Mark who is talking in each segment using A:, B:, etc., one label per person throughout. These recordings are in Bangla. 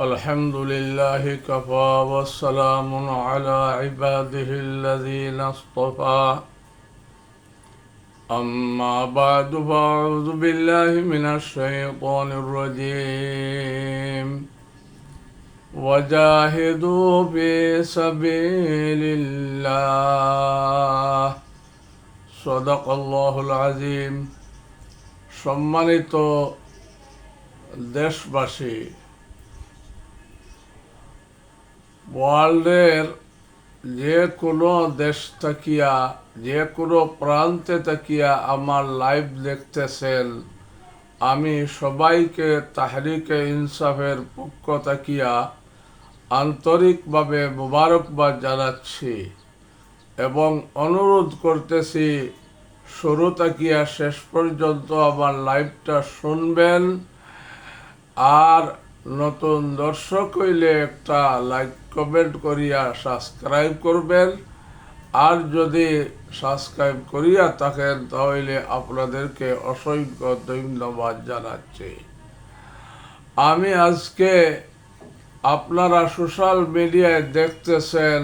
A: الحمد لله كفى والسلام على عباده الذين اصطفى أما بعد فأعوذ بالله من الشيطان الرجيم وجاهدوا في سبيل الله صدق الله العظيم সম্মানিত দেশবাসী ওয়ার্ল্ডের যে কোনো দেশ থাকিয়া, যে কোনো প্রান্তে থাকিয়া আমার লাইভ দেখতেছেন। আমি সবাইকে তাহরিকে ইনসাফের পক্ষ থাকিয়া আন্তরিকভাবে মোবারকবাদ জানাচ্ছি এবং অনুরোধ করতেছি, শুরু তাকিয়া শেষ পর্যন্ত আমার লাইভটা শুনবেন আর নতুন দর্শক হইলে একটা লাইক কমেন্ট করিয়া সাবস্ক্রাইব করবেন। আর যদি সাবস্ক্রাইব করিয়া থাকেন, তাহলে আপনাদেরকে অসংখ্য ধন্যবাদ জানাচ্ছি। আমি আজকে আপনারা সোশ্যাল মিডিয়ায় দেখতেছেন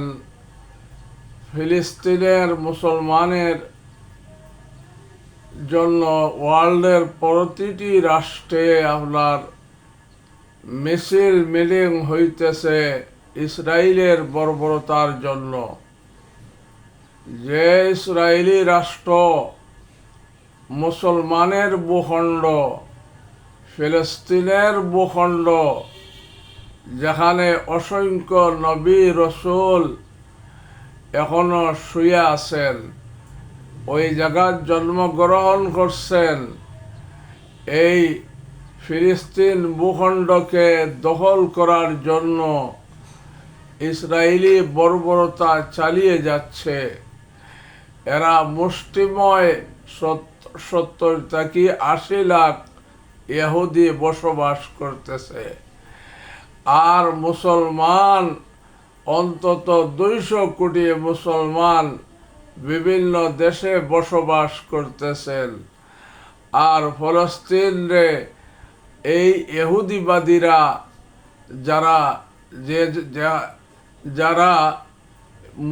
A: ফিলিস্তিনের মুসলমানের জন্য ওয়ার্ল্ডের প্রতিটি রাষ্ট্রে আপনার মিছিল মিলিং হইতেছে ইসরায়েলের বর্বরতার জন্য। যে ইসরায়েলি রাষ্ট্র মুসলমানের ভূখণ্ড, ফিলিস্তিনের ভূখণ্ড, যেখানে অসংখ্য নবী রসুল এখনও শুয়ে আছেন, ওই জায়গার জন্মগ্রহণ করছেন, এই ফিলিস্তিন ভূখণ্ডকে দখল করার জন্য ইসরায়েলি বর্বরতা চালিয়ে যাচ্ছে। এরা মুষ্টিময় সত্তর থেকে আশি লাখ ইহুদি বসবাস করতেছে। আর মুসলমান, অন্তত দুইশো কোটি মুসলমান বিভিন্ন দেশে বসবাস করতেছেন। আর ফলস্তিনরে এই এহুদিবাদীরা যারা যে যারা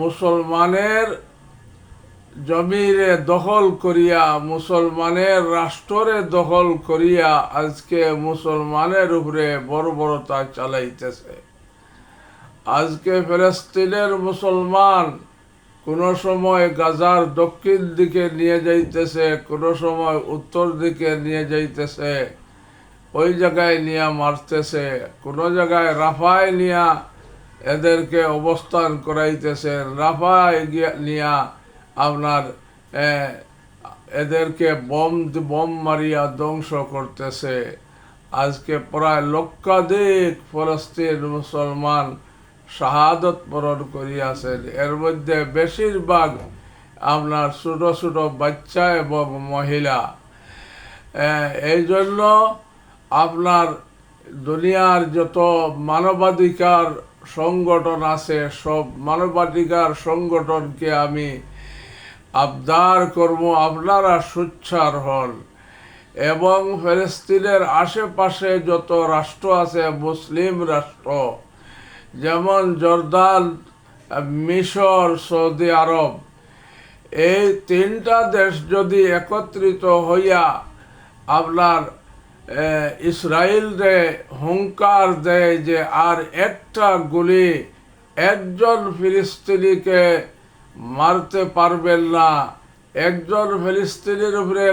A: মুসলমানের জমিরে দখল করিয়া, মুসলমানের রাষ্ট্রে দখল করিয়া আজকে মুসলমানের উপরে বর্বরতা চালাইতেছে। আজকে ফিলিস্তিনের মুসলমান কোনো সময় গাজার দক্ষিণ দিকে নিয়ে যাইতেছে, কোনো সময় উত্তর দিকে নিয়ে যাইতেছে। ওই জায়গায় নিয়ে মারতেছে, কোনো জায়গায় রাফায় নিয়া এদেরকে অবস্থান করাইতেছে। রাফায় নিয়া আপনার এদেরকে বম বম মারিয়া ধ্বংস করতেছে। আজকে প্রায় লক্ষাধিক ফলস্তিন মুসলমান শাহাদত বরণ করিয়াছেন। এর মধ্যে বেশিরভাগ আপনার ছোট ছোট বাচ্চা এবং মহিলা। এই জন্য আপনার দুনিয়ার যত মানবাধিকার সংগঠন আছে, সব মানবাধিকার সংগঠনকে আমি আবদার করব, আপনারা সুচ্ছার হন। এবং ফিলিস্তিনের আশেপাশে যত রাষ্ট্র আছে, মুসলিম রাষ্ট্র, যেমন জর্দান, মিশর, সৌদি আরব, এই তিনটা দেশ যদি একত্রিত হইয়া আপনার ইসরায়েলরে হুঙ্কার দেয় যে আর একটা গুলি একজন ফিলিস্তিনিকে মারতে পারবেন না। একজন ফিলিস্তিনির উপরে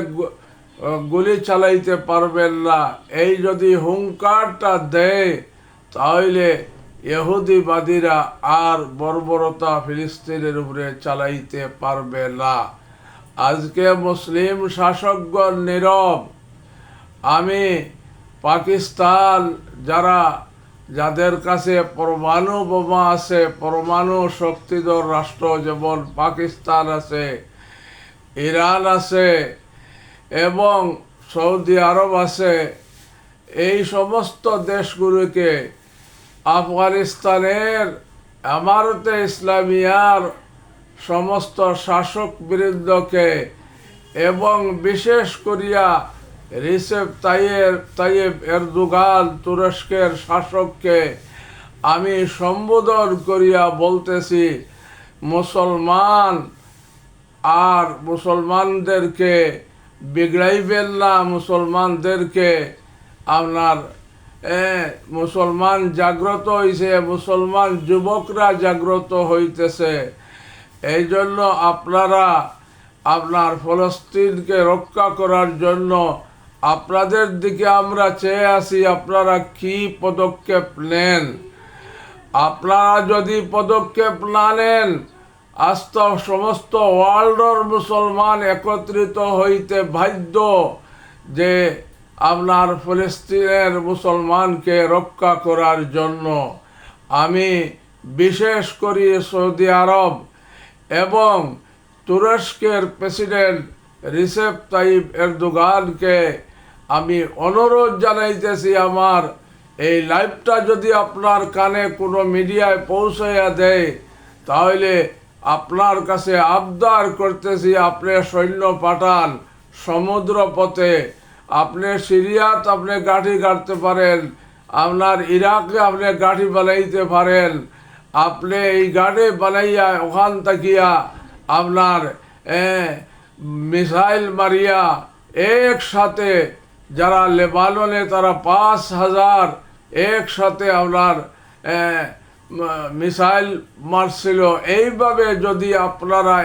A: গুলি চালাইতে পারবেন না। এই যদি হুঙ্কারটা দেয়, তাহলে এহুদিবাদীরা আর বর্বরতা ফিলিস্তিনের উপরে চালাইতে পারবে না। আজকে মুসলিম শাসকগণ নীরব আমি পাকিস্তান যারা, যাদের কাছে পরমাণু বোমা আছে, পরমাণু শক্তিধর রাষ্ট্র যেমন পাকিস্তান আছে, ইরান আছে এবং সৌদি আরব আছে, এই সমস্ত দেশগুলোকে আফগানিস্তানের আমারতে ইসলামিয়ার সমস্ত শাসক বৃন্দকে এবং বিশেষ করিয়া রিসেপ তাইয়েব তাইয়েব এরদোগান তুরস্কের শাসককে আমি সম্বোধন করিয়া বলতেছি, মুসলমান আর মুসলমানদেরকে বিগড়াইবেন না, মুসলমানদেরকে আপনার মুসলমান জাগ্রত হইছে, মুসলমান যুবকরা জাগ্রত হইতেছে। এই জন্য আপনারা আপনার ফলস্তিনকে রক্ষা করার জন্য আপনাদের দিকে আমরা চেয়ে আসি আপনারা কি পদক্ষেপ নেন? আপনারা যদি পদক্ষেপ না নেন আজ তো সমস্ত ওয়ার্ল্ডর মুসলমান একত্রিত হইতে বাধ্য যে আপনার ফিলিস্তিনের মুসলমানকে রক্ষা করার জন্য। আমি বিশেষ করি সৌদি আরব এবং তুরস্কের প্রেসিডেন্ট রিসেপ তাইব এরদোগানকে আমি অনুরোধ জানাইতেছি আমার, এই লাইভটা যদি আপনার কানে কোনো মিডিয়ায় পৌঁছাইয়া দেয়, তাহলে আপনার কাছে আবদার করতেছি আপনি সৈন্য পাঠান সমুদ্র পথে আপনি সিরিয়াত আপনি গাঠি কাটতে পারেন, আপনার ইরাকে আপনি গাঠি বানাইতে পারেন। আপনি এই গাড়ি বানাইয়া ওখান থাকিয়া আপনার মিসাইল মারিয়া একসাথে যারা লেবাননে তারা পাঁচ হাজার একসাথে আপনার মিসাইল মারছিল। এইভাবে যদি আপনারা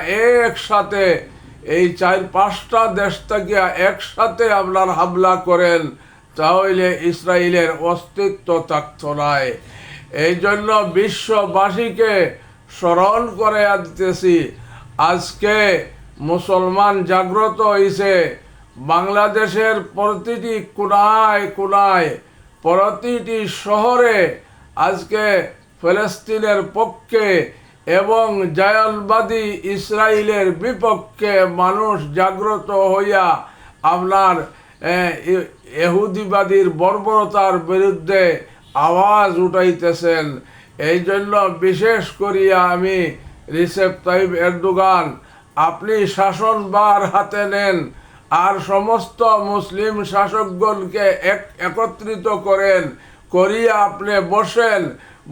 A: একসাথে এই চার পাঁচটা দেশ থেকে একসাথে আপনার হামলা করেন, তাহলে ইসরায়েলের অস্তিত্ব থাকত নাই। এই জন্য বিশ্ববাসীকে স্মরণ করে দিতেছি আজকে মুসলমান জাগ্রত হয়েছে বাংলাদেশের প্রতিটি কোনায় কোনায়, প্রতিটি শহরে আজকে ফিলিস্তিনের পক্ষে এবং জায়ালবাদী ইসরায়েলের বিপক্ষে মানুষ জাগ্রত হইয়া আপনার এহুদিবাদীর বর্বরতার বিরুদ্ধে আওয়াজ উঠাইতেছেন। এই জন্য বিশেষ করিয়া আমি রিসেপ তাইব এরদোগান, আপনি শাসনবার হাতে নেন। আর সমস্ত মুসলিম শাসকগণকে এক, একত্রিত করেন, করিয়া আপনি বসেন।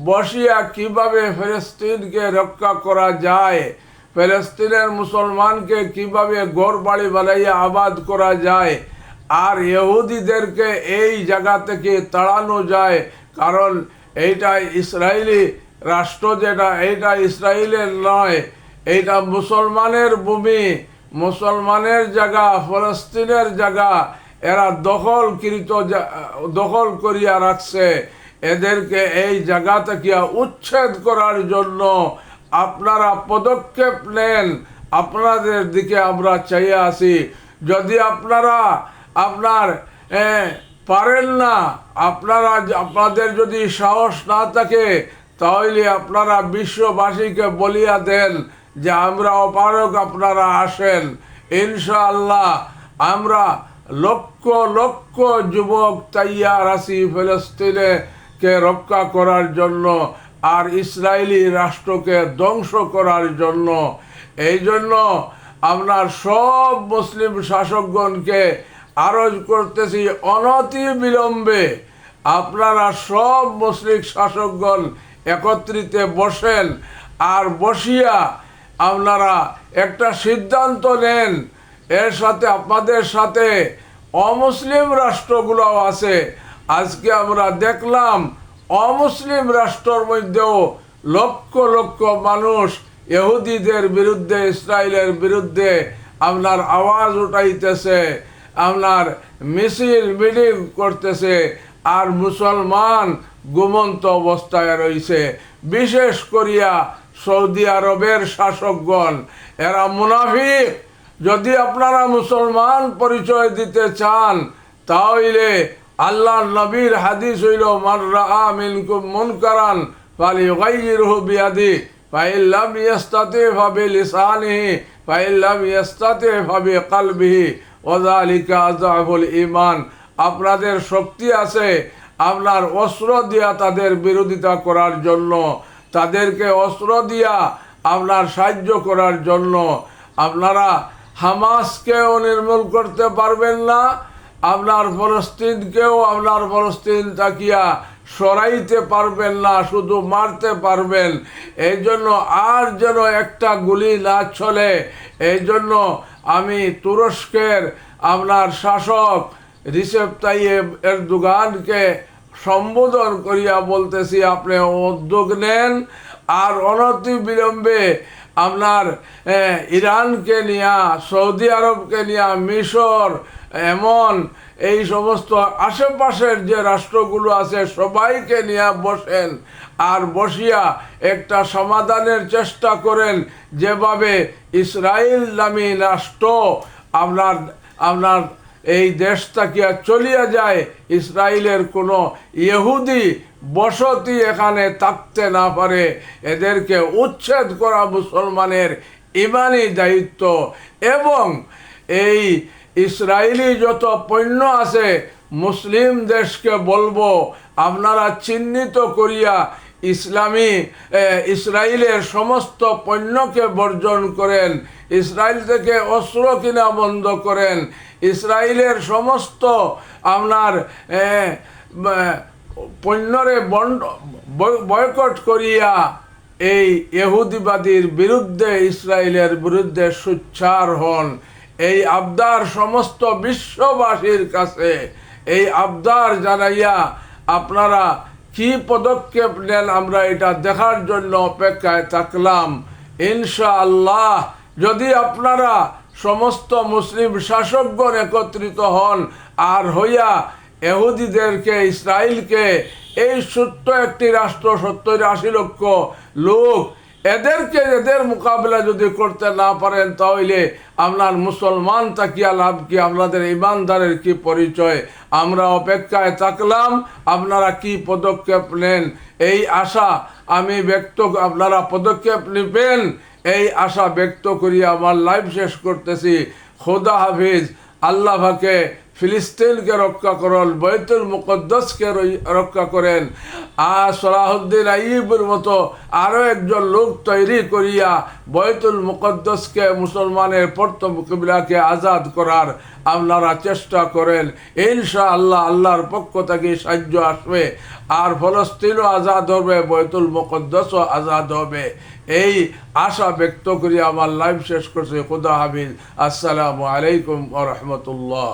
A: বসিয়া কীভাবে ফিলিস্তিনকে রক্ষা করা যায়? ফিলিস্তিনের মুসলমানকে কীভাবে গড় বাড়ি বানাইয়া আবাদ করা যায়? আর ইহুদিদেরকে এই জায়গা থেকে তাড়ানো যায়? কারণ এইটা ইসরায়েলি রাষ্ট্র যেটা, এইটা ইসরায়েলের নয়, এইটা মুসলমানের ভূমি। মুসলমানের জায়গা, ফলস্তিনের জায়গা, এরা দখলকৃত দখল করিয়া রাখছে। এদেরকে এই জায়গা থেকে উচ্ছেদ করার জন্য আপনারা পদক্ষেপ নেন। আপনাদের দিকে আমরা চাইয়া আছি। যদি আপনারা আপনার পারেন না, আপনারা আপনাদের যদি সাহস না থাকে, তাহলে আপনারা বিশ্ববাসীকে বলিয়া দেন। যে আমরা অপারক আপনারা আসেন, ইনশাআল্লাহ আমরা লক্ষ লক্ষ যুবক তাইয়ার আছি ফিলিস্তিনে কে রক্ষা করার জন্য আর ইসরায়েলি রাষ্ট্রকে ধ্বংস করার জন্য। এই জন্য আপনার সব মুসলিম শাসকগণকে আরজ করতেছি অনতি বিলম্বে। আপনারা সব মুসলিম শাসকগণ একত্রিতে বসেন আর বসিয়া আপনারা একটা সিদ্ধান্ত নেন, এর সাথে আপনাদের সাথে অমুসলিম রাষ্ট্রগুলোও আছে। আজকে আমরা দেখলাম অমুসলিম রাষ্ট্রের মধ্যেও লক্ষ লক্ষ মানুষ ইহুদিদের বিরুদ্ধে ইসরায়েলের বিরুদ্ধে আপনার আওয়াজ উঠাইতেছে, আপনার মিছিল, মিটিং করতেছে, আর মুসলমান ঘুমন্ত অবস্থায় রয়েছে। বিশেষ করিয়া সৌদি আরবের শাসকগণ। এরা মুনাফিক। যদি আপনারা মুসলমান পরিচয় দিতে চান, তাহলে আল্লাহ নবীর হাদিস হইল রাআ মিনকুম ফাবিকলবিহি ওয়াযালিকা আযআফুল ঈমান। আপনাদের শক্তি আছে, আপনার অস্ত্র দিয়া তাদের বিরোধিতা করার জন্য। তাদেরকে অস্ত্র দিয়া আপনার সাহায্য করার জন্য আপনারা হামাসকেও নির্মূল করতে পারবেন না, আপনার ফলস্তিনকেও আপনার ফলস্তিন তাকিয়া সরাইতে পারবেন না, শুধু মারতে পারবেন। এই জন্য আর যেন একটা গুলি না চলে, এই জন্য আমি তুরস্কের আপনার শাসক রিসেপ তাইয়েব এরদোগানকে সম্বোধন করিয়া বলতেছি, আপনি উদ্যোগ নেন আর অনতি বিলম্বে আপনার ইরানকে নিয়া, সৌদি আরবকে নিয়া, মিশর, এমন এই সমস্ত আশেপাশের যে রাষ্ট্রগুলো আছে, সবাইকে নিয়ে বসেন আর বসিয়া একটা সমাধানের চেষ্টা করেন যেভাবে ইসরায়েল নামী রাষ্ট্র আপনার আপনার এই দেশ তাকিয়া চলিয়া যায়? ইসরায়েলের কোনো ইহুদি বসতি এখানে থাকতে না পারে। এদেরকে উচ্ছেদ করা মুসলমানের ইমানি দায়িত্ব। এবং এই ইসরায়েলি যত পণ্য আছে, মুসলিম দেশকে বলব, আপনারা চিহ্নিত করিয়া ইসলামী ইসরায়েলের সমস্ত পণ্যকে বর্জন করেন ইসরায়েল থেকে অস্ত্র কিনা বন্ধ করেন ইসরায়েলের সমস্ত আপনার পণ্যরে বন্ড বয়- বয়কট করিয়া এই ইহুদিবাদীর বিরুদ্ধে ইসরায়েলের বিরুদ্ধে সুচ্চার হন। এই আবদার সমস্ত বিশ্ববাসীর কাছে, এই আবদার জানাইয়া আপনারা কি পদক্ষেপ নেন আমরা এটা দেখার জন্য অপেক্ষায় থাকলাম? ইনশা আল্লাহ যদি আপনারা সমস্ত মুসলিম শাসকগণ একত্রিত হন আর হইয়া এহুদিদেরকে ইসরায়েলকে এই সত্য একটি রাষ্ট্র, সত্তর আশি লক্ষ লোক এদেরকে এদের মোকাবিলা যদি করতে না পারেন, তাহলে আপনার মুসলমান তাকিয়া লাভ কি? আপনাদের ইমানদারের কি পরিচয়? আমরা অপেক্ষায় থাকলাম, আপনারা কি পদক্ষেপ নেন? এই আশা আমি ব্যক্ত, আপনারা পদক্ষেপ নেবেন। এই আশা ব্যক্ত করি আমার লাইভ শেষ করতেছি। খোদা হাফিজ, আল্লাহ ভাকে ফিলিস্তিনকে রক্ষা করেন বৈতুল মুকদ্দসকে রক্ষা করেন। আর সলাহুদ্দিন আইবের মতো আরও একজন লোক তৈরি করিয়া বৈতুল মুকদ্দসকে মুসলমানের পর্ত মুকিবিলাকে আজাদ করার আপনারা চেষ্টা করেন। ইনশা আল্লাহ আল্লাহর পক্ষ থেকে সাহায্য আসবে। আর ফলস্তিনও আজাদ হবে বৈতুল মুকদ্দসও আজাদ হবে। এই আশা ব্যক্ত করি আমার লাইভ শেষ করছে। খুদা হাফিজ। আসসালামু আলাইকুম ও রহমতুল্লাহ।